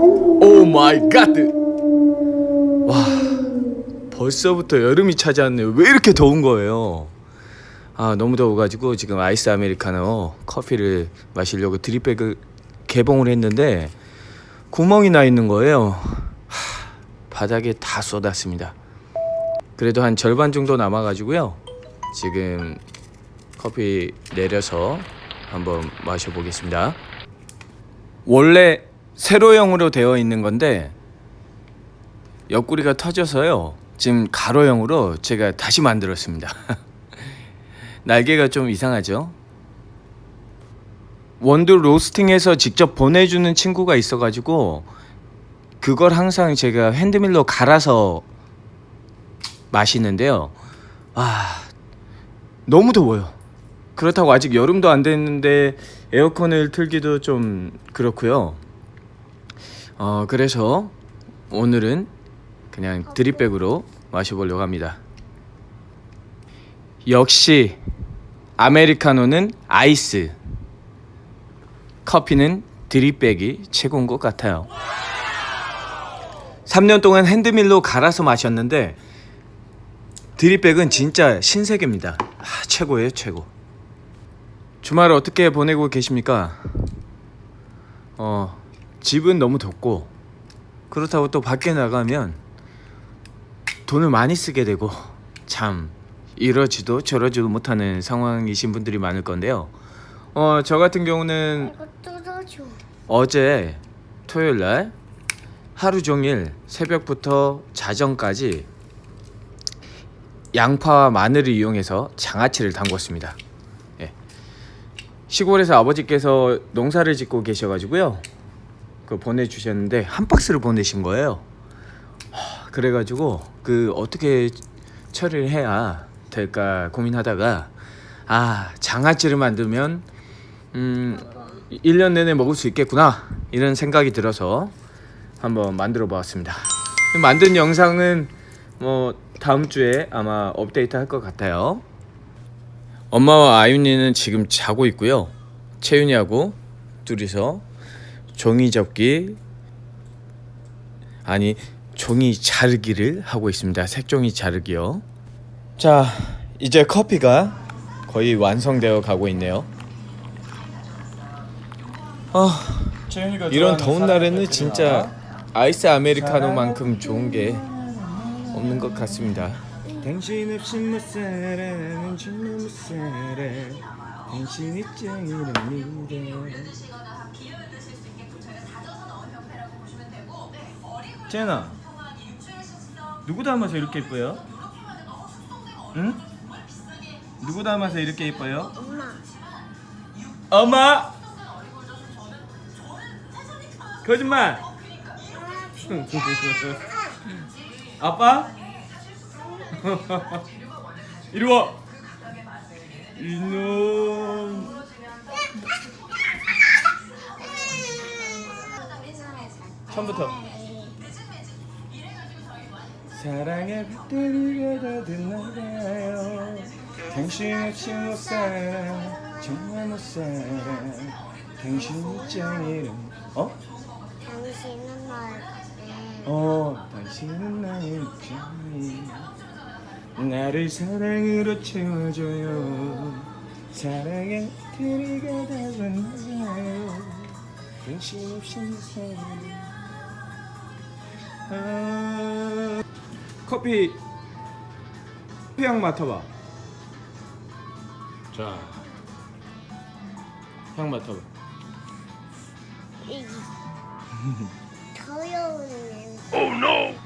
오 마이 갓. 와, 벌써부터 여름이 찾아왔네요. 왜 이렇게 더운 거예요? 아, 너무 더워가지고 지금 아이스 아메리카노 커피를 마시려고 드립백을 개봉을 했는데 구멍이 나 있는 거예요. 하, 바닥에 다 쏟았습니다. 그래도 한 절반 정도 남아가지고요. 지금 커피 내려서 한번 마셔보겠습니다. 원래 세로형으로 되어 있는 건데 옆구리가 터져서요. 지금 가로형으로 제가 다시 만들었습니다. 날개가 좀 이상하죠? 원두 로스팅해서 직접 보내주는 친구가 있어가지고 그걸 항상 제가 핸드밀로 갈아서 마시는데요. 아 너무 더워요. 그렇다고 아직 여름도 안 됐는데 에어컨을 틀기도 좀 그렇고요. 어 그래서 오늘은 그냥 드립백으로 마셔보려고 합니다. 역시 아메리카노는 아이스, 커피는 드립백이 최고인 것 같아요. 3년 동안 핸드밀로 갈아서 마셨는데 드립백은 진짜 신세계입니다. 아, 최고예요, 최고. 주말 어떻게 보내고 계십니까? 어, 집은 너무 덥고 그렇다고 또 밖에 나가면 돈을 많이 쓰게 되고 참 이러지도 저러지도 못하는 상황이신 분들이 많을 건데요. 어, 저 같은 경우는 이거 뜯어줘. 어제 토요일 날 하루 종일 새벽부터 자정까지 양파와 마늘을 이용해서 장아찌를 담궜습니다. 예. 시골에서 아버지께서 농사를 짓고 계셔가지고요. 그 보내주셨는데 한 박스를 보내신 거예요. 하, 그래가지고 그 어떻게 처리를 해야 될까 고민하다가 아 장아찌를 만들면 음 1년 내내 먹을 수 있겠구나 이런 생각이 들어서 한번 만들어 보았습니다. 만든 영상은 뭐 다음 주에 아마 업데이트 할 것 같아요. 엄마와 아윤이는 지금 자고 있고요. 채윤이하고 둘이서 종이 접기 아니 종이 자르기를 하고 있습니다. 색종이 자르기요. 자, 이제 커피가 거의 완성되어 가고 있네요. 아, 이런 더운 날에는 진짜 아이스 아메리카노만큼 좋은 게 없는 것 같습니다. 당신 없이 못 살아 정말 못 살아 당신이 짱이랍니다 제나 누구 닮아서 이렇게 예뻐요? 응? 누구 닮아서 이렇게 예뻐요? 엄마. 엄마 거짓말 아빠 이리 와 이놈 처음부터 사랑의 배터리가 다 됐나봐요. 당신 없이 못 살아 정말 못 살아 당신이 짱이름 어? 당신은 뭘 같아? 어 당신은 나의 짱이 나를 사랑으로 채워줘요. 사랑의 배터리가 다 됐나봐요. 당신 없이 못 살아 아... 커피 향 맡아봐 자, 향 맡아봐. 이 더러운 냄새.